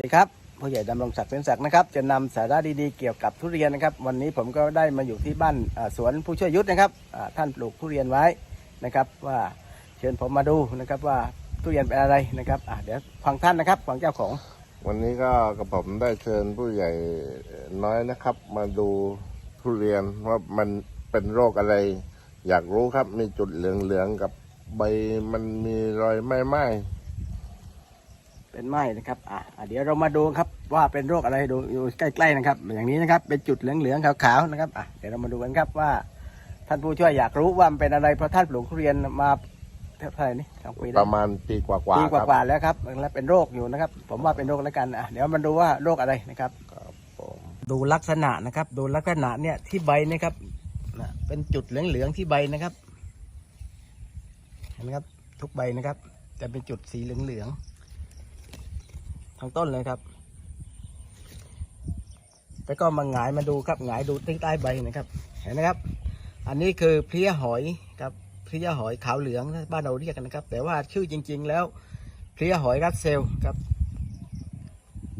สวัสดีครับผู้ใหญ่ดำรงศักดิ์เสนศักดิ์นะครับจะนำสาระดีๆเกี่ยวกับทุเรียนนะครับ วันนี้ผมก็ได้มาอยู่ที่บ้านสวนผู้ช่วยยุทธนะครับท่านปลูกทุเรียนไว้นะครับ ว่าเชิญผมมาดูนะครับว่าทุเรียนเป็นอะไรนะครับเดี๋ยวฟังท่านนะครับฟังเจ้าของ วันนี้ก็กระผมได้เชิญผู้ใหญ่น้อยนะครับ มาดูทุเรียนว่ามันเป็นโรคอะไร อยากรู้ครับมีจุดเหลืองๆกับใบมันมีรอยไหม้ไหม เป็นไม้นะครับอ่าอ่าเดี๋ยวเรามาดูครับว่าเป็นโรคอะไรดูอยู่ใกล้ๆนะครับ อย่างนี้นะครับ เป็นจุดเหลืองๆขาวๆนะครับอะเดี๋ยวเรามาดูกันครับว่าท่านผู้ช่วยอยากรู้ว่ามันเป็นอะไรเพราะท่านปลูกทุเรียนมาเท่าไหร่นี่สองปีได้ประมาณปีกว่าๆปีกครับว่าๆแล้วครับแล้วเป็นโรคอยู่นะครับ ผมว่าเป็นโรคแล้วกันอะเดี๋ยวมาดูว่าโรคอะไรนะครับครับผมดูลักษณะนะครับ ดูลักษณะเนี่ยที่ใบนะครับนะเป็นจุดเหลืองๆที่ใบนะครับเห็นไหมครับ ทุกใบนะครับ จะเป็นจุดสีเหลืองๆ ทั้งต้นเลยครับ แล้วก็มาหงายมาดูครับหงายดูใต้ใบนะครับ เห็นไหมครับ อันนี้คือเพลี้ยหอยครับเพลี้ยหอยขาวเหลืองบ้านเราเรียกกันนะครับ แต่ว่าชื่อจริง ๆ แล้วเพลี้ยหอยรัสเซลครับ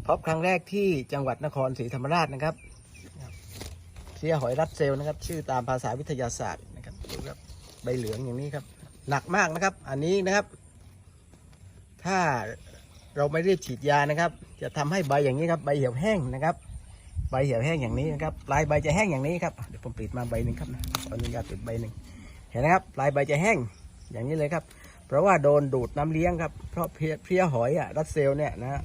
พบครั้งแรกที่จังหวัดนครศรีธรรมราชนะครับเสียหอยรัดเซลนะครับ ชื่อตามภาษาวิทยาศาสตร์นะครับดูครับใบเหลืองอย่างนี้ครับหนักมากนะครับ อันนี้นะครับ ถ้า เราไม่รีบฉีดยานะครับ จะทำให้ใบอย่างนี้ครับใบเหี่ยวแห้งนะครับ ใบเหี่ยวแห้งอย่างนี้นะครับปลายใบจะแห้งอย่างนี้ครับเดี๋ยวผมปิดมาใบหนึ่งครับนะออนุญาตปิดใบหนึ่งเห็นนะครับปลายใบจะแห้งอย่างนี้เลยครับ เพราะว่าโดนดูดน้ำเลี้ยงครับเพราะเพลี้ยหอยอะรัดเซลเนี่ยนะ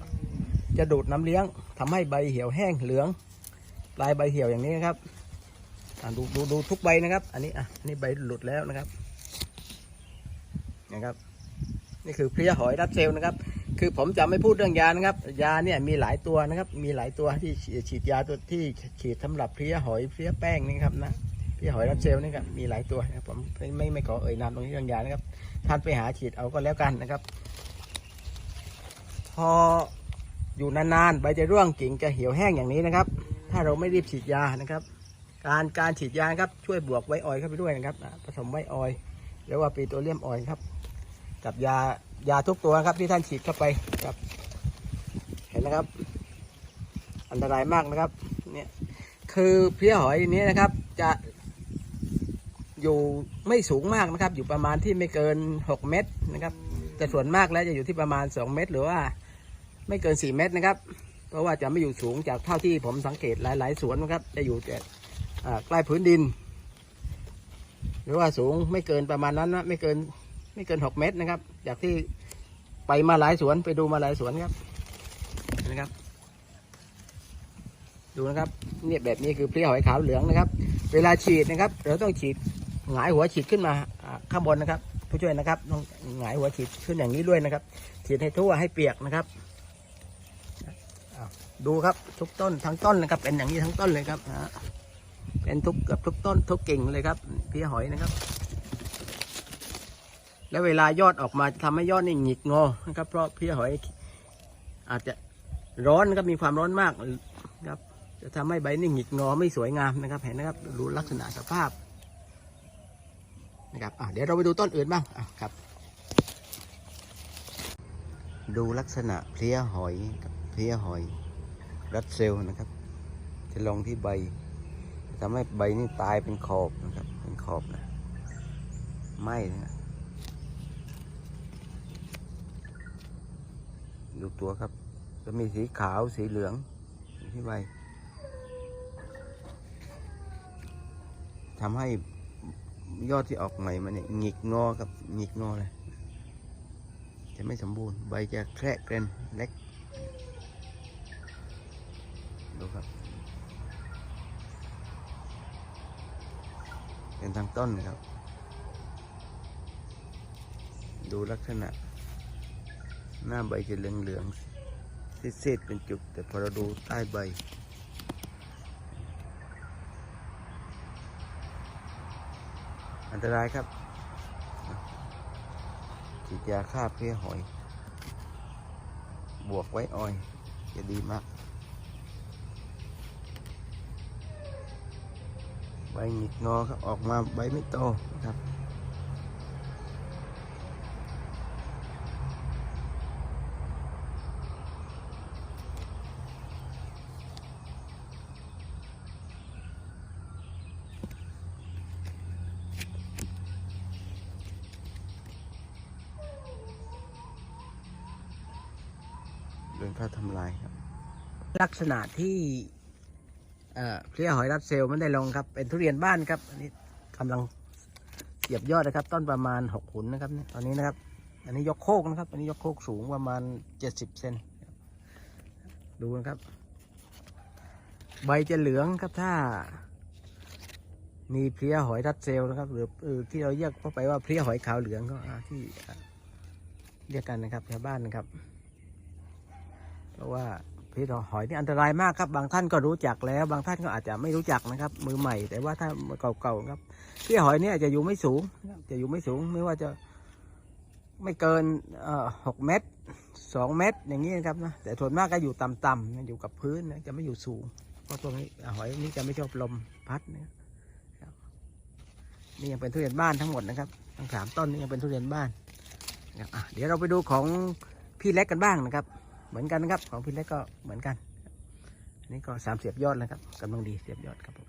จะดูดน้ำเลี้ยงทำให้ใบเหี่ยวแห้งเหลือง ปลายใบเหี่ยวอย่างนี้นะครับดูดูดูทุกใบนะครับ อันนี้อะนนี้ใบหลุดแล้วนะครับนะครับ นี่คือเพลี้ยหอยรัดเซลนะครับ คือผมจะไม่พูดเรื่องยานะครับ ยาเนี่ยมีหลายตัวนะครับ มีหลายตัวที่ฉีดยาตัวที่ฉีดสำหรับเพลี้ยหอยเพลี้ยแป้งนี่ครับนะเพลี้ยหอยรัดเซลล์นี่ครับมีหลายตัวนะผมไม่ไม่ไม่ขอเอ่ยนามตรงนี้เรื่องยานะครับ ท่านไปหาฉีดเอาก็แล้วกันนะครับ พออยู่นานๆใบจะร่วงกิ่งจะเหี่ยวแห้งอย่างนี้นะครับ ถ้าเราไม่รีบฉีดยานะครับ การการฉีดยาครับช่วยบวกไวออยเข้าไปด้วยนะครับผสมไวออยล์หรือว่าปีโตรเลียมออยครับ กับยายาทุกตัวครับที่ท่านฉีดเข้าไปครับ เห็นนะครับ อันตรายมากนะครับ เนี่ยคือเพี้ยหอยนี้นะครับ จะอยู่ไม่สูงมากนะครับ อยู่ประมาณที่ไม่เกิน 6 เมตรนะครับ แต่ส่วนมากแล้วจะอยู่ที่ประมาณ 2 เมตร หรือว่าไม่เกิน 4 เมตรนะครับ เพราะว่าจะไม่อยู่สูงจากเท่าที่ผมสังเกตหลาย ๆ สวนนะครับ จะอยู่แต่อ่าใกล้พื้นดิน หรือว่าสูงไม่เกินประมาณนั้นนะไม่เกิน ไม่เกิน6เมตรนะครับ จากที่ไปมาหลายสวนไปดูมาหลายสวนครับนะครับ ดูนะครับเนี่ยแบบนี้คือเพลี้ยหอยขาวเหลืองนะครับ เวลาฉีดนะครับ เราต้องฉีดหงายหัวฉีดขึ้นมาข้างบนนะครับ ผู้ช่วยนะครับต้องหงายหัวฉีดขึ้นอย่างนี้ด้วยนะครับ ฉีดให้ทั่วให้เปียกนะครับดูครับทุกต้นทั้งต้นนะครับ เป็นอย่างนี้ทั้งต้นเลยครับเป็นทุกเกือบทุกต้นทุกกิ่งเลยครับเพี้ยหอยนะครับ แล้วเวลายอดออกมาทำให้ยอดนี่หงิกงอนะครับเพราะเพี้ยหอยอาจจะร้อนนะครับมีความร้อนมากครับจะทำให้ใบนี่หงิกงอไม่สวยงามนะครับ เห็นนะครับดูลักษณะสภาพนะครับเดี๋ยวเราไปดูต้นอื่นบ้างครับ ดูลักษณะเพลี้ยหอยกับเพลี้ยหอย รัดเซลนะครับ จะลงที่ใบทำให้ใบนี่ตายเป็นขอบนะครับ เป็นขอบนะไม้นะ ดูตัวครับ จะมีสีขาวสีเหลืองดูที่ใบทำให้ยอดที่ออกใหม่มาเนี่ยหงิกงอกับหงิกงอเลย จะไม่สมบูรณ์ ใบจะแคระเกรนเล็ก ดูครับเป็นทางต้นครับ ดูลักษณะ หน้าใบจะเหลืองๆซีดๆเป็นจุดแต่พอเราดูใต้ใบ อันตรายครับฉีดยาฆ่าเพลี้ยหอย บวกไว้ออย จะดีมาก ใบหงิกงอครับ ออกมาใบไม่โตนะครับ โดนเขาทำลายครับ ลักษณะที่เอ่อเพลี้ยหอยรัดเซลล์ไม่ได้ลงครับ เป็นทุเรียนบ้านครับ อันนี้กำลังเสียบยอดนะครับ ต้นประมาณหกหุนนะครับเนี่ยตอนนี้นะครับ อันนี้ยกโคกนะครับ อันนี้ยกโคกสูงประมาณเจ็ดสิบเซนดูนะครับ ใบจะเหลืองครับถ้า มีเพลี้ยหอยรัดเซลล์นะครับ หรือที่เราเรียกเข้าไปว่าเพลี้ยหอยขาวเหลืองก็ที่เรียกกันนะครับชาวบ้านนะครับ เพราะว่าพลี้ยหอยนี่อันตรายมากครับ บางท่านก็รู้จักแล้ว บางท่านก็อาจจะไม่รู้จักนะครับ มือใหม่ แต่ว่าถ้าเก่าๆครับพลี้ยหอยเนี่ยจะอยู่ไม่สูง จะอยู่ไม่สูงไม่ว่าจะไม่เกินเอ่อหกเมตรสองเมตร อย่างนี้นะครับนะแต่ส่วนมากก็อยู่ต่ำๆอยู่กับพื้นนะจะไม่อยู่สูง เพราะพวนี้หอยนี่จะไม่ชอบลมพัดนะนี่ยังเป็นทุเรียนบ้านทั้งหมดนะครับทั้งสามต้นนี่ยังเป็นทุเรียนบ้านเดี๋ยวเราไปดูของพี่เล็กกันบ้างนะครับ เหมือนกันนะครับ ของพี่เล็กก็เหมือนกัน อันนี้ก็สามเสียบยอดแล้วครับกำลังดีเสียบยอดครับผม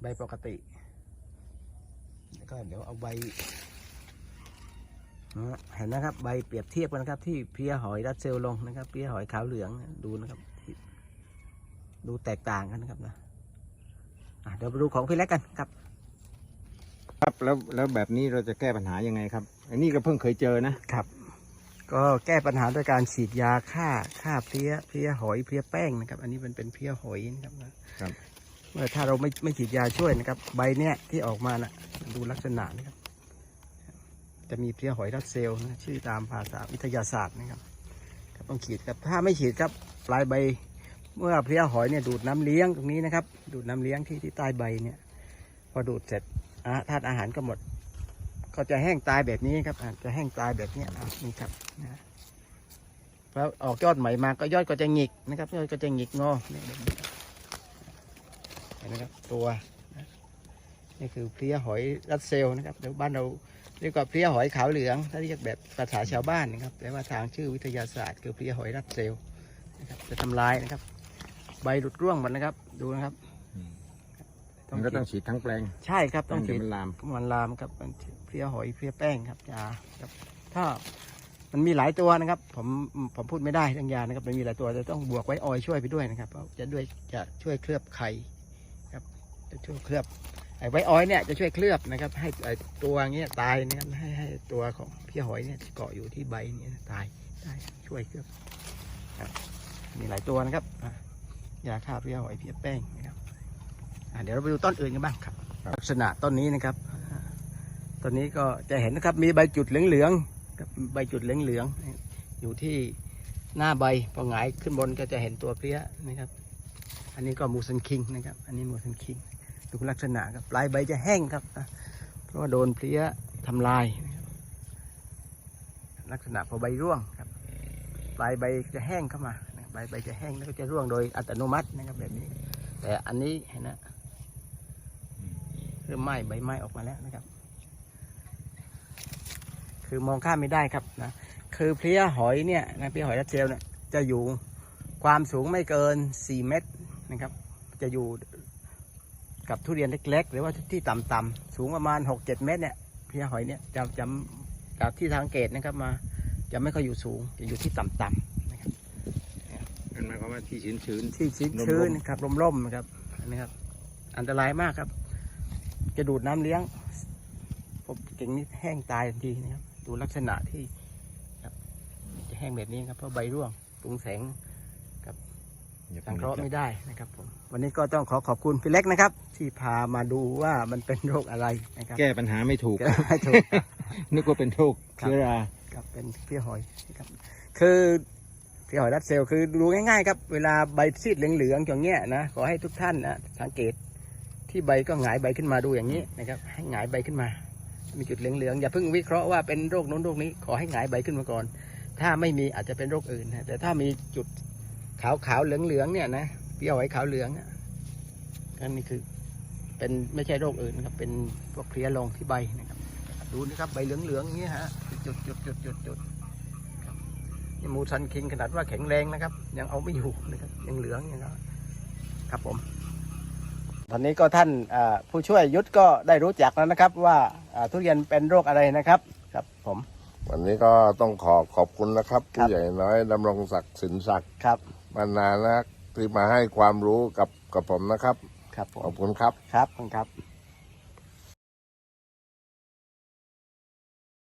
ใบปกติ แล้วก็เดี๋ยวเอาใบนะเห็นนะครับใบเปรียบเทียบกันนะครับ ที่เพลียหอยรัดเซลลลงนะครับเพลียหอยขาวเหลืองดูนะครับ ดูแตกต่างกันนะครับนะอะเดี๋ยวไปดูของพี่เล็กกันครับ ครับแล้วแล้วแบบนี้เราจะแก้ปัญหายังไงครับ อันนี้ก็เพิ่งเคยเจอนะครับ ก็แก้ปัญหาด้วยการฉีดยาฆ่าฆ่าเพลี้ยเพลี้ยหอยเพลี้ยแป้งนะครับ อันนี้มันเป็นเพลี้ยหอยนะครับนะครับ เมื่อถ้าเราไม่ไม่ฉีดยาช่วยนะครับ ใบเนี้ยที่ออกมานะดูลักษณะนะครับ จะมีเพลี้ยหอยรัดเซลล์นะชื่อตามภาษาวิทยาศาสตร์นะครับครับต้องฉีดครับถ้าไม่ฉีดครับปลายใบ เมื่อเพลี้ยหอยเนี่ยดูดน้ำเลี้ยงตรงนี้นะครับ ดูดน้ำเลี้ยงที่ที่ใต้ใบเนี่ยพอดูดเสร็จอาธาตุอาหารก็หมด ก็จะแห้งตายแบบนี้ครับอะจะแห้งตายแบบเนี้ยอะนี่ครับ นะแล้วออกยอดใหม่มาก็ยอดก็จะหงิกนะครับยอดก็จะหงิกงอเนี่ยแบบนี้เห็นไหมครับตัวนะนี่คือเพลี้ยหอยรัดเซลล์นะครับเดี๋ยวบ้านเราเรียกว่าเพลี้ยหอยขาวเหลือง ถ้าเรียกแบบภาษาชาวบ้านนะครับ แต่ว่าทางชื่อวิทยาศาสตร์คือเพลี้ยหอยรัดเซลล์นะครับจะทำลายนะครับ ใบหลุดร่วงหมดนะครับ ดูนะครับมันก็ต้องฉีดทั้งแปลง ใช่ครับต้องเดี๋ฉียวดมันลามมันลามครับมันเพลียหอยเพลียแป้งครับยาครับ ถ้า มันมีหลายตัวนะครับ ผมผมพูดไม่ได้เรื่องยานะครับ มันมีหลายตัวจะต้องบวกไว้ออยล์ช่วยไปด้วยนะครับเพราะจะด้วยจะช่วยเคลือบไข่ครับ จะช่วยเคลือบไอ้ไว้ออยล์เนี่ยจะช่วยเคลือบนะครับ ให้ไอ้ตัวเงี้ยตายนะครับให้ให้ตัวของเพลียหอยเนี่ยที่เกาะอยู่ที่ใบเนี่ยตายได้ช่วยเคลือบครับมีหลายตัวนะครับอะยาฆ่าเพลียหอยเพลียแป้งนะครับอะเดี๋ยวเราไปดูต้นอื่นกันบ้างครับ ลักษณะต้นนี้นะครับต้นนี้ก็จะเห็นนะครับมีใบจุดเหลืองๆ กับใบจุดเหลืองๆอยู่ที่หน้าใบพอหงายขึ้นบนก็จะเห็นตัวเพลี้ยนะครับ อันนี้ก็มูสันคิงนะครับ อันนี้มูสันคิงดูลักษณะครับปลายใบจะแห้งครับ เพราะว่าโดนเพลี้ยทำลาย ลักษณะพอใบร่วงครับ ปลายใบจะแห้งเข้ามาใบใบจะแห้งแล้วก็จะร่วงโดยอัตโนมัตินะครับแบบนี้ แต่อันนี้เห็นนะเริ่มไหม้ใบไหม้ออกมาแล้วนะครับ คือมองข้ามไม่ได้ครับนะคือเพลี้ยหอยเนี่ยนะเพลี้ยหอยรัสเซลเนี่ยจะอยู่ความสูงไม่เกิน 4 เมตรนะครับ จะอยู่กับทุเรียนเล็ก ๆ หรือว่าที่ต่ำๆสูงประมาณ 6-7 เมตรเนี่ยเพลี้ยหอยเนี่ยจะจะจากที่ทางเกตนะครับมาจะไม่ค่อยอยู่สูงจะอยู่ที่ต่ำๆนะครับนั่นหมายความว่าที่ชื้นชื้นที่ชื้นร่มๆชื้นนะครับร่มๆนะครับนะครับ อันตรายมากครับ จะดูดน้ำเลี้ยงผมเก่งนี่แห้งตายทันทีนะครับ ดูลักษณะที่ครับจะแห้งแบบนี้ครับเพราะใบร่วงปรุงแสงๆอย่าสังเคเพิ่ราะห์ไม่ได้นะครับผมวันนี้ก็ต้องขอขอบคุณพี่เล็กนะครับ ที่พามาดูว่ามันเป็นโรคอะไรนะครับแก้ปัญหาไม่ถูกแก้ไม่ถูกครับนึกว่าเป็นโรคครับเชื้อราครับเป็นเพี้ยหอยนะครับคือเพี้ยหอยรัดเซลล์คือดูง่ายๆครับเวลาใบซีดเหลืองๆอย่างเงี้ยนะขอให้ทุกท่านนะสังเกตที่ใบก็หงายใบขึ้นมาดูอย่างนี้นะครับให้หงายใบขึ้นมา มีจุดเหลืองๆอย่าเพิ่งวิเคราะห์ว่าเป็นโรคโน้นโรคนี้ขอให้หงายใบขึ้นมาก่อน ถ้าไม่มีอาจจะเป็นโรคอื่นนะแต่ถ้ามีจุดขาวๆเหลืองๆเนี่ยนะเพี้ยหอยขาวเหลืองอะอันนี้คือเป็นไม่ใช่โรคอื่นครับ เป็นพวกเพลี้ยลงที่ใบนะครับ ดูนะครับใบเหลืองๆอย่างนี้ฮะจุดจุดจุดจุดจุดครับนี่มูซันคิงขนาดว่าแข็งแรงนะครับ ยังเอาไม่อยู่นะครับยังเหลืองอย่างนี้ครับผม ตอนนี้ก็ท่านผู้ช่วยยุทธก็ได้รู้จักแล้วนะครับว่า ทุเรียนเป็นโรคอะไรนะครับครับผม วันนี้ก็ต้องขอขอบคุณนะครับ ผู้ใหญ่น้อยดำรงศักดิ์สินศักดิ์ครับมานานนะที่มาให้ความรู้กับกับผมนะครับ ครับผขอมบคุณครับครับขอบคุณครับ